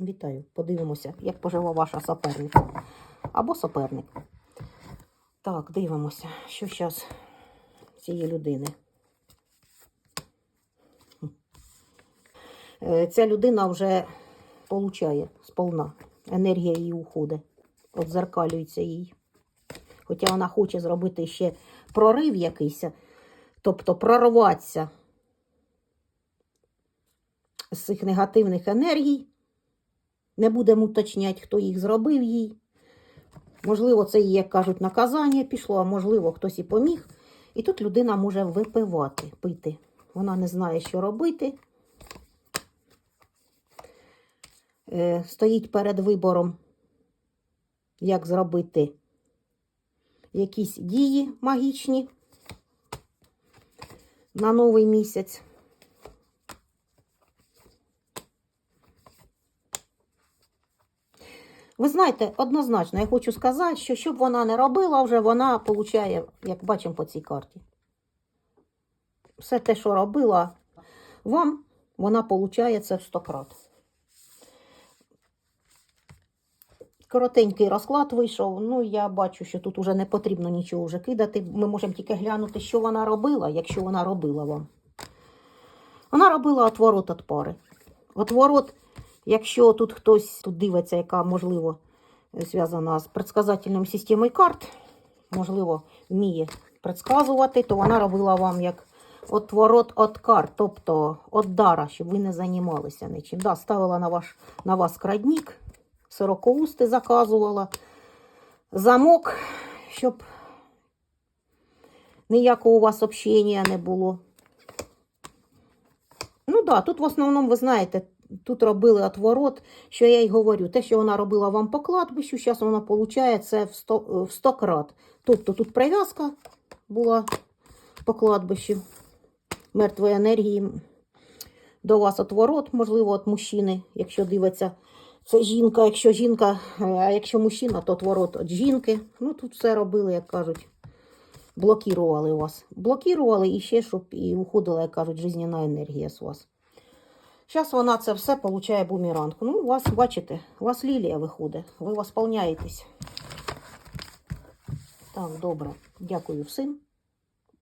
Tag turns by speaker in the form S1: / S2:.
S1: Вітаю. Подивимося, як пожила ваша соперниця. Або соперник. Так, дивимося, що зараз цієї людини. Е, Ця людина вже получає сповна. Енергія її уходить. Отзеркалюється їй. Хоча вона хоче зробити ще прорив якийсь, тобто прорватися з цих негативних енергій. Не будемо уточняти, хто їх зробив їй. Можливо, це їй, як кажуть, наказання пішло, а можливо, хтось і поміг. І тут людина може випивати, пити. Вона не знає, що робити. Е, стоїть перед вибором, як зробити якісь дії магічні на новий місяць. Ви знаєте, однозначно, я хочу сказати, що щоб вона не робила, вже вона получає, як бачимо по цій карті. Все те, що робила вам, вона получає це в 100 крат. Коротенький розклад вийшов. Ну, я бачу, що тут уже не потрібно нічого вже кидати. Ми можемо тільки глянути, що вона робила, якщо вона робила вам. Вона робила отворот від пари. Отворот, якщо тут хтось тут дивиться, яка, можливо, зв'язана з предсказательною системою карт, можливо, вміє предсказувати, то вона робила вам як отворот від карт, тобто від дара, щоб ви не займалися нічим. Да, ставила на, ваш, на вас крадник, сорокоусти заказувала, замок, щоб ніякого у вас общення не було. Ну так, да, тут в основному, ви знаєте, тут робили отворот, що я й говорю. Те, що вона робила вам по кладбищу, зараз вона получає це в 100, в 100 крат. Тобто тут прив'язка була по кладбищу мертвої енергії. До вас отворот, можливо, від мужчини, якщо дивиться. Це жінка, якщо жінка, а якщо мужчина, то отворот від жінки. Ну, тут все робили, як кажуть, блокували вас. Блокували і ще, щоб і уходила, як кажуть, жизненна енергія з вас. Зараз вона це все получає бумеранг. Ну, у вас, бачите, у вас лілія виходить. Ви восполняєтесь. Так, добре. Дякую всім.